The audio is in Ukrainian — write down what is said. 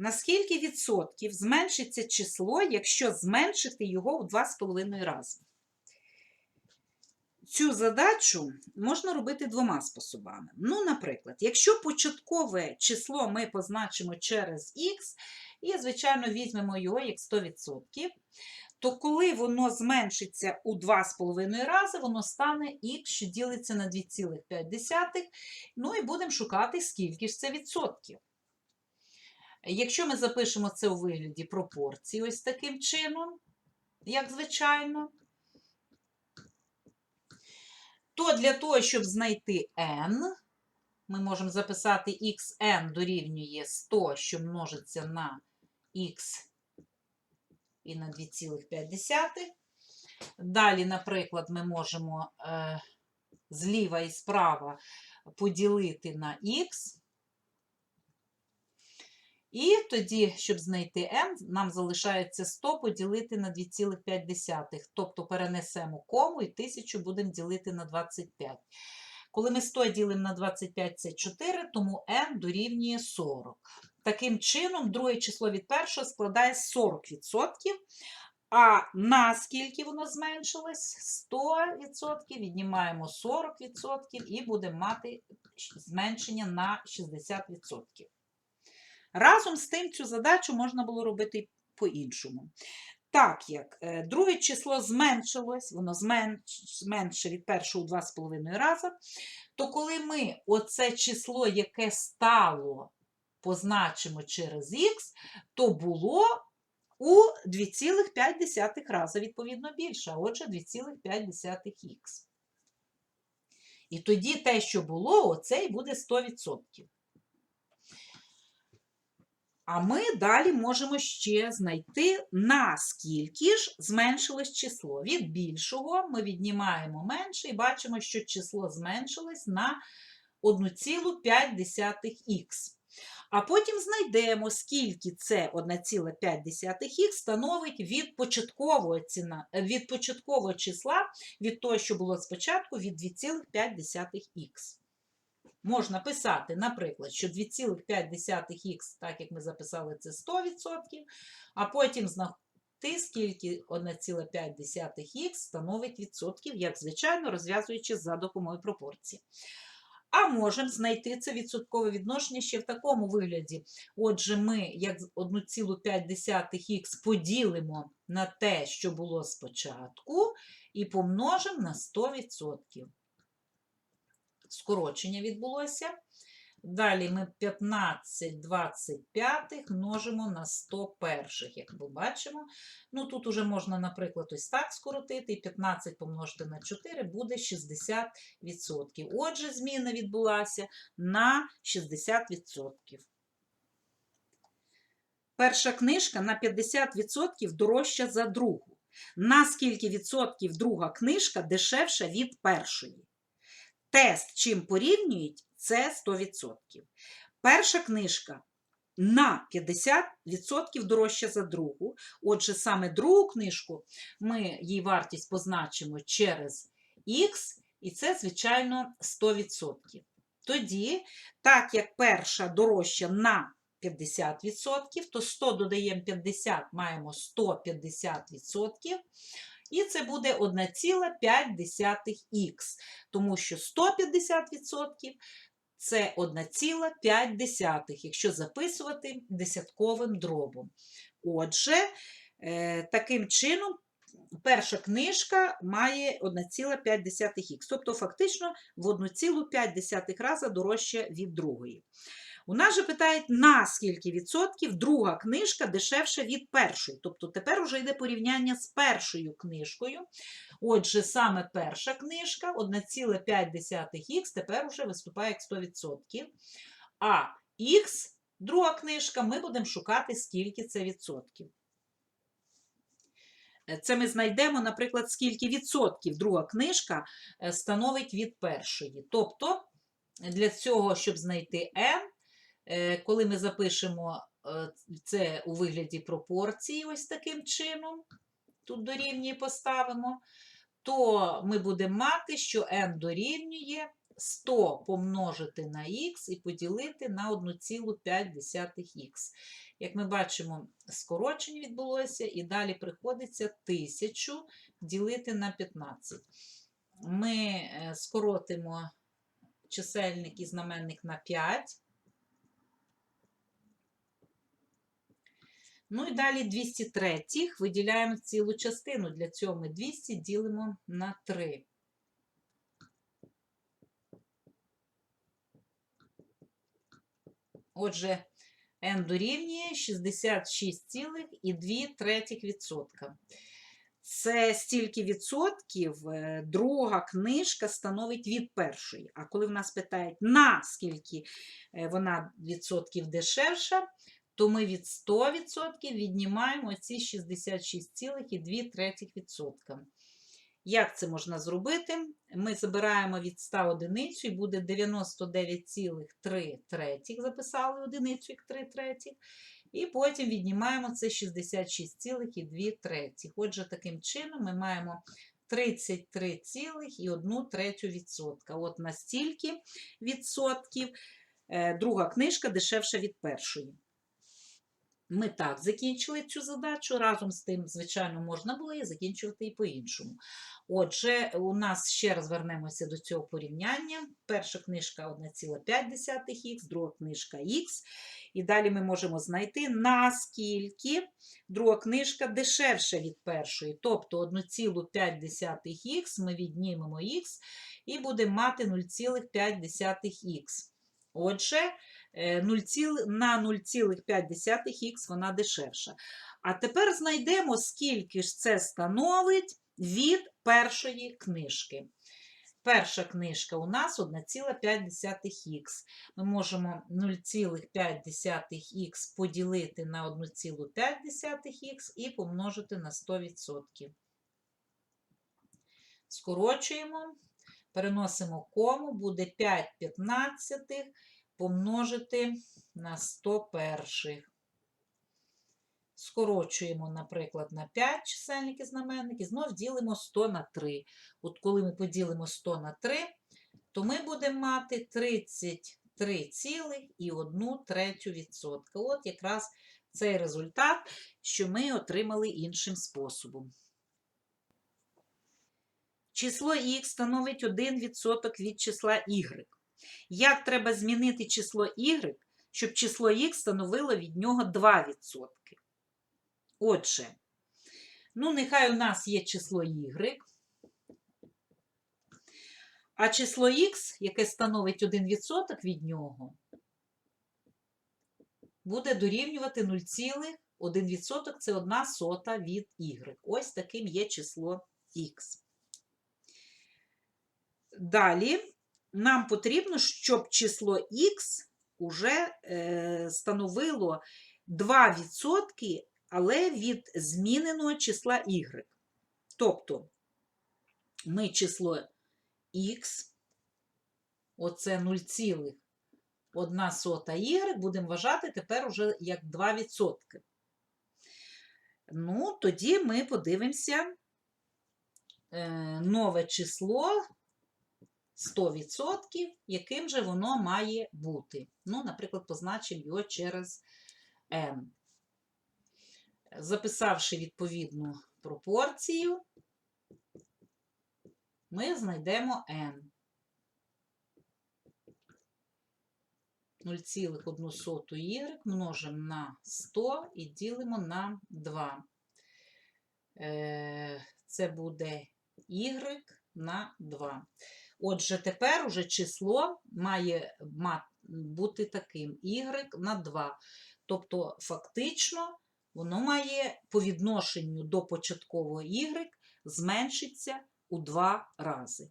На скільки відсотків зменшиться число, якщо зменшити його в 2,5 рази? Цю задачу можна робити двома способами. Ну, наприклад, якщо початкове число ми позначимо через х, і, звичайно, візьмемо його як 100%, то коли воно зменшиться у 2,5 рази, воно стане х, що ділиться на 2,5. Ну і будемо шукати, скільки ж це відсотків. Якщо ми запишемо це у вигляді пропорції ось таким чином, як звичайно, то для того, щоб знайти n, ми можемо записати xn дорівнює 100, що множиться на x і на 2,5. Далі, наприклад, ми можемо е, зліва і справа поділити на х. І тоді, щоб знайти n, нам залишається 100 поділити на 2,5. Тобто перенесемо кому і 1000 будемо ділити на 25. Коли ми 100 ділимо на 25, це 4, тому n дорівнює 40. Таким чином, друге число від першого складає 40%. А наскільки воно зменшилось? 100% віднімаємо 40% і будемо мати зменшення на 60%. Разом з тим цю задачу можна було робити по-іншому. Так як е, друге число зменшилось, воно зменш, менше від першого у 2,5 рази, то коли ми оце число, яке стало, позначимо через х, то було у 2,5 рази, відповідно, більше, а отже, 2,5х. І тоді те, що було, оце і буде 100%. А ми далі можемо ще знайти, наскільки ж зменшилось число. Від більшого ми віднімаємо менше і бачимо, що число зменшилось на 1,5х. А потім знайдемо, скільки це 1,5х становить від початкового, ціна, від початкового числа, від того, що було спочатку, від 2,5х. Можна писати, наприклад, що 2,5х, так як ми записали, це 100%, а потім знайти, скільки 1,5х становить відсотків, як звичайно, розв'язуючи за допомогою пропорції. А можемо знайти це відсоткове відношення ще в такому вигляді. Отже, ми як 1,5х поділимо на те, що було спочатку, і помножимо на 100% скорочення відбулося. Далі ми 15 25 множимо на 100 перших, як ми бачимо. Ну, тут уже можна, наприклад, ось так скоротити, і 15 помножити на 4 буде 60%. Отже, зміна відбулася на 60%. Перша книжка на 50% дорожча за другу. На скільки відсотків друга книжка дешевша від першої? Тест, чим порівнюють, це 100%. Перша книжка на 50% дорожча за другу. Отже, саме другу книжку ми її вартість позначимо через Х, і це, звичайно, 100%. Тоді, так як перша дорожча на 50%, то 100 додаємо 50, маємо 150%. І це буде 1,5х, тому що 150% це 1,5, якщо записувати десятковим дробом. Отже, е, таким чином, перша книжка має 1,5х, тобто фактично в 1,5 рази дорожче від другої. У нас же питають, на скільки відсотків друга книжка дешевша від першої. Тобто тепер вже йде порівняння з першою книжкою. Отже, саме перша книжка 1,5х тепер вже виступає як 100%. А х, друга книжка, ми будемо шукати, скільки це відсотків. Це ми знайдемо, наприклад, скільки відсотків друга книжка е, становить від першої. Тобто, для цього, щоб знайти n, Е, коли ми запишемо е, це у вигляді пропорції, ось таким чином, тут дорівнює поставимо, то ми будемо мати, що n дорівнює 100 помножити на х і поділити на 1,5х. Як ми бачимо, скорочення відбулося, і далі приходиться 1000 ділити на 15. Ми е, скоротимо чисельник і знаменник на 5. Ну і далі 203 виділяємо цілу частину. Для цього ми 200 ділимо на 3. Отже, n дорівнює 66,2%. Це стільки відсотків е, друга книжка становить від першої. А коли в нас питають, на скільки е, вона відсотків дешевша, то ми від 100% віднімаємо ці 66,2%. Як це можна зробити? Ми забираємо від 100 одиницю і буде 99,3 третіх, записали одиницю як 3 третіх. І потім віднімаємо це 66,2 третіх. Отже, таким чином ми маємо 33,1 третю відсотка. От настільки відсотків е, друга книжка дешевша від першої. Ми так закінчили цю задачу. Разом з тим, звичайно, можна було і закінчувати і по-іншому. Отже, у нас ще раз вернемося до цього порівняння. Перша книжка 1,5х, друга книжка х. І далі ми можемо знайти, наскільки друга книжка дешевша від першої. Тобто 1,5х ми віднімемо х і будемо мати 0,5х. Отже, 0, на 0,5х вона дешевша. А тепер знайдемо, скільки ж це становить від першої книжки. Перша книжка у нас 1,5х. Ми можемо 0,5х поділити на 1,5х і помножити на 100%. Скорочуємо, переносимо кому, буде 5 п'ятнадцятих помножити на 100 перших. Скорочуємо, наприклад, на 5 чисельники знаменники, знов ділимо 100 на 3. От коли ми поділимо 100 на 3, то ми будемо мати 33,1 третю відсотка. От якраз цей результат, що ми отримали іншим способом. Число х становить 1% від числа y. Як треба змінити число y, щоб число х становило від нього 2%? Отже, ну, нехай у нас є число y, а число х, яке становить 1% від нього, буде дорівнювати 0,1%, це 1 сота від y. Ось таким є число х. Далі нам потрібно, щоб число х уже е, становило 2%, але від зміненого числа y. Тобто ми число х, оце 0,1 y, будемо вважати тепер уже як 2%. Ну, тоді ми подивимося е, нове число 100%, яким же воно має бути. Ну, наприклад, позначимо його через n. Записавши відповідну пропорцію, ми знайдемо n. 0,1 y множимо на 100 і ділимо на 2. Е, Це буде y на 2. Отже, тепер уже число має бути таким y на 2. Тобто, фактично, воно має по відношенню до початкового y зменшитися у 2 рази.